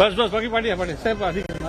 बस बस बाकी पाठी आहे पाठी साहेब आधी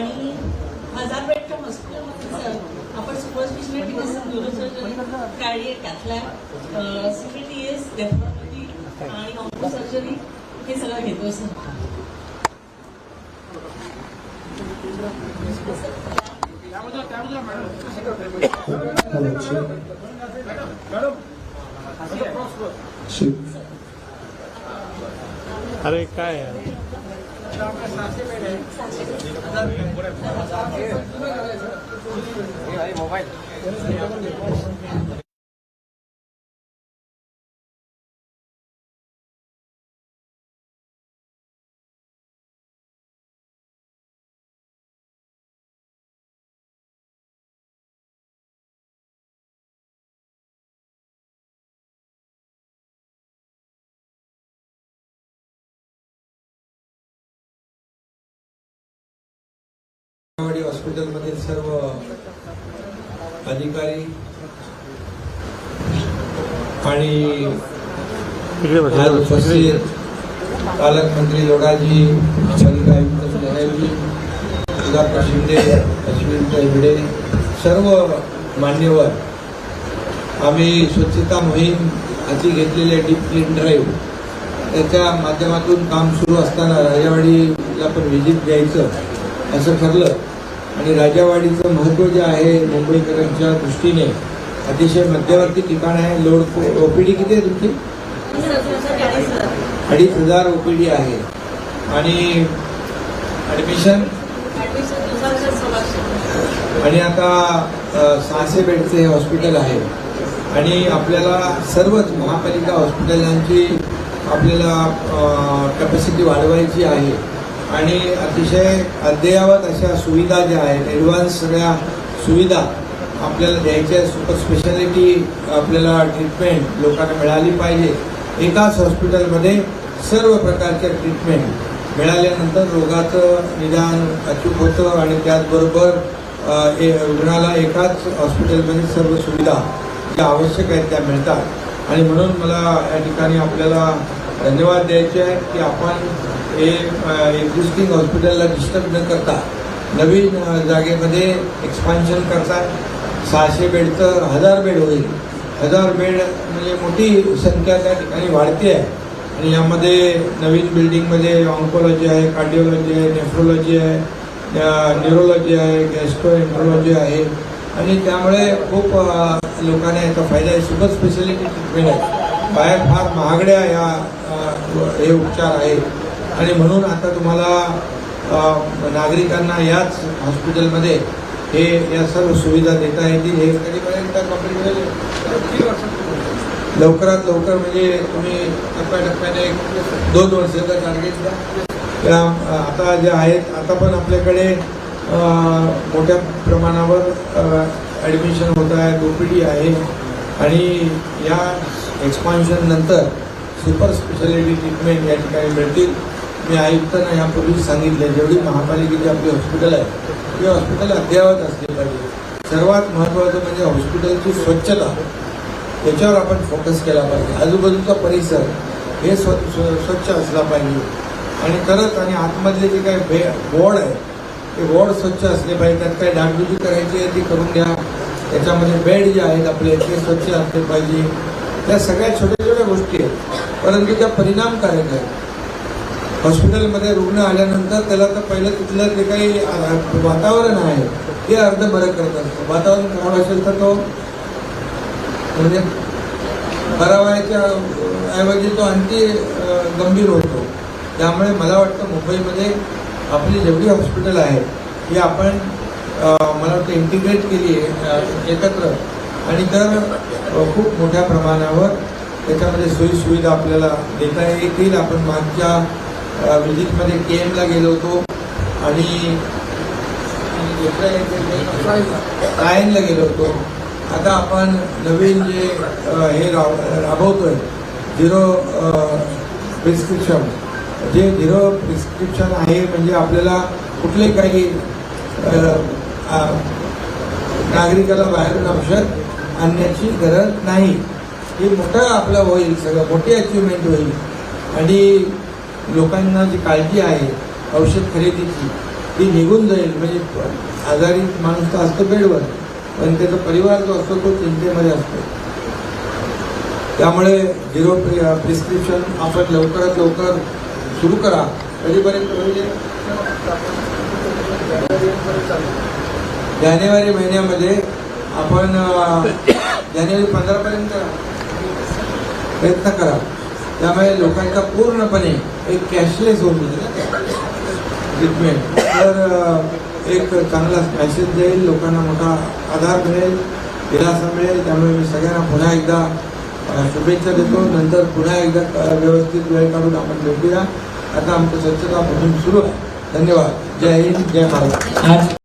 आणि हजार बेडच्या हॉस्पिटलमध्ये आपण super specialty neurosurgery cardiac cath lab CPTS nephrology आणि ऑन्को सर्जरी हे सगळं घेतो सर शिव अरे काय आहे? मोबाईल. हॉस्पिटल हॉस्पिटलमधील सर्व अधिकारी आणि उपस्थित पालकमंत्री लोडाजी पालिका आयुक्त सुधाकर शिंदे अश्विन भिडे सर्व मान्यवर. आम्ही स्वच्छता मोहीम हाती घेतलेले डीप क्लीन ड्राईव्ह त्याच्या माध्यमातून काम सुरू असताना राजावाडीला पण व्हिजिट द्यायचं असं ठरलं. आणि राजावाडीचं महत्त्व जे आहे मुंबईकरांच्या दृष्टीने अतिशय मध्यवर्ती ठिकाण आहे. लोड ओपीडी किती आहे तुमची? अडीच हजार ओपीडी आहे. आणि ॲडमिशन आणि आता सहाशे बेडचे हे हॉस्पिटल आहे. आणि आपल्याला सर्वच महापालिका हॉस्पिटलांची आपल्याला कॅपॅसिटी वाढवायची आहे. आणि अतिशय अद्ययावत अशा सुविधा ज्या आहेत ॲडव्हान्स सगळ्या सुविधा आपल्याला द्यायच्या आहेत. सुपर स्पेशालिटी आपल्याला ट्रीटमेंट लोकांना मिळाली पाहिजे. एकाच हॉस्पिटलमध्ये सर्व प्रकारच्या ट्रीटमेंट मिळाल्यानंतर रोगाचं निदान अचूक होतं आणि त्याचबरोबर ए- रुग्णाला एकाच हॉस्पिटलमध्ये सर्व सुविधा ज्या आवश्यक आहेत त्या मिळतात. आणि म्हणून मला या ठिकाणी आपल्याला धन्यवाद द्यायचे आहेत की आपण हे एक्झिस्टिंग हॉस्पिटलला डिस्टर्ब न करता नवीन जागेमध्ये एक्सपान्शन करता सहाशे बेडचं हजार बेड होईल. हजार बेड म्हणजे मोठी संख्या त्या ठिकाणी वाढते आहे. आणि यामध्ये नवीन बिल्डिंगमध्ये ऑन्कोलॉजी आहे कार्डिओलॉजी आहे नेफ्रोलॉजी आहे न्यूरोलॉजी आहे गॅस्ट्रोएन्ट्रोलॉजी आहे. आणि त्यामुळे खूप लोकांना याचा फायदा आहे. सुपर स्पेशालिटी ट्रीटमेंट आहे. बाहेर फार महागड्या या हे उपचार आहेत. आणि म्हणून आता तुम्हाला नागरिकांना याच हॉस्पिटलमध्ये हे या सर्व सुविधा देता येतील हे कधीपर्यंत लवकरात लवकर म्हणजे तुम्ही टप्प्याटप्प्याने दोन वर्षाचा टार्गेट द्या. त्या आता जे आहेत आता पण आपल्याकडे मोठ्या प्रमाणावर ॲडमिशन होत आहे ओपीडी आहे. आणि या एक्सपान्शन नंतर सुपर स्पेशालिटी ट्रीटमेंट या ठिकाणी मिळतील. मी आयुक्तांना यापूर्वी सांगितले जेवढी महापालिकेची आपली हॉस्पिटल आहे ती हॉस्पिटल अद्ययावत असली पाहिजे. सर्वात महत्त्वाचं म्हणजे हॉस्पिटलची स्वच्छता. याच्यावर आपण फोकस केला पाहिजे. आजूबाजूचा परिसर हे स्व स्व- स्वच्छ असला पाहिजे. आणि खरंच आणि आतमधले जे काही बे वॉर्ड आहे ते वॉर्ड स्वच्छ असले पाहिजे. त्यात काही डागडुजी करायची आहे ती करून घ्या. त्याच्यामध्ये बेड जे आहेत आपले ते स्वच्छ असले पाहिजे. त्या सगळ्या छोट्या छोट्या गोष्टी आहेत. परंतु त्या परिणामकारक आहेत. हॉस्पिटलमध्ये रुग्ण आल्यानंतर त्याला तर पहिलं तिथलं जे काही वातावरण आहे ते अर्ध बरं करत असतं. वातावरण खराब असेल तर तो म्हणजे बरा व्हायच्या ऐवजी तो आणखी गंभीर होतो. त्यामुळे मला वाटतं मुंबईमध्ये आपली जेवढी हॉस्पिटल आहे ही आपण मला वाटतं इंटिग्रेट केली आहे एकत्र. आणि तर खूप मोठ्या प्रमाणावर त्याच्यामध्ये सोयीसुविधा आपल्याला देता येतील. आपण मागच्या व्हिजिटमध्ये के एमला गेलो होतो आणि आयनला गेलो होतो. आता आपण नवीन जे हे राब राबवतोय झिरो प्रिस्क्रिप्शन. जे झिरो प्रिस्क्रिप्शन आहे म्हणजे आपल्याला कुठले काही नागरिकाला बाहेरून औषध आणण्याची गरज नाही. हे मोठं आपलं होईल सगळं मोठी अचिव्हमेंट होईल. आणि लोकांना जी काळजी आहे औषध खरेदीची ती निघून जाईल. म्हणजे आजारी माणूस तर असतो बेडवर पण त्याचा परिवार जो असतो तो चिंतेमध्ये असतो. त्यामुळे झिरो प्रिस्क्रिप्शन आपण लवकरात लवकर सुरू करा. कधीपर्यंत म्हणजे? जानेवारी महिन्यामध्ये आपण जानेवारी पंधरापर्यंत प्रयत्न करा. त्यामुळे लोकांचा पूर्णपणे एक कॅशलेस होऊन जाईल ट्रीटमेंट तर एक चांगला मॅसेज देईल लोकांना मोठा आधार मिळेल दिलासा मिळेल. त्यामुळे मी सगळ्यांना पुन्हा एकदा शुभेच्छा देतो. नंतर पुन्हा एकदा व्यवस्थित वेळ काढून आपण भेटूया. आता आमचं स्वच्छता मोहीम सुरू आहे. धन्यवाद. जय हिंद जय महाराज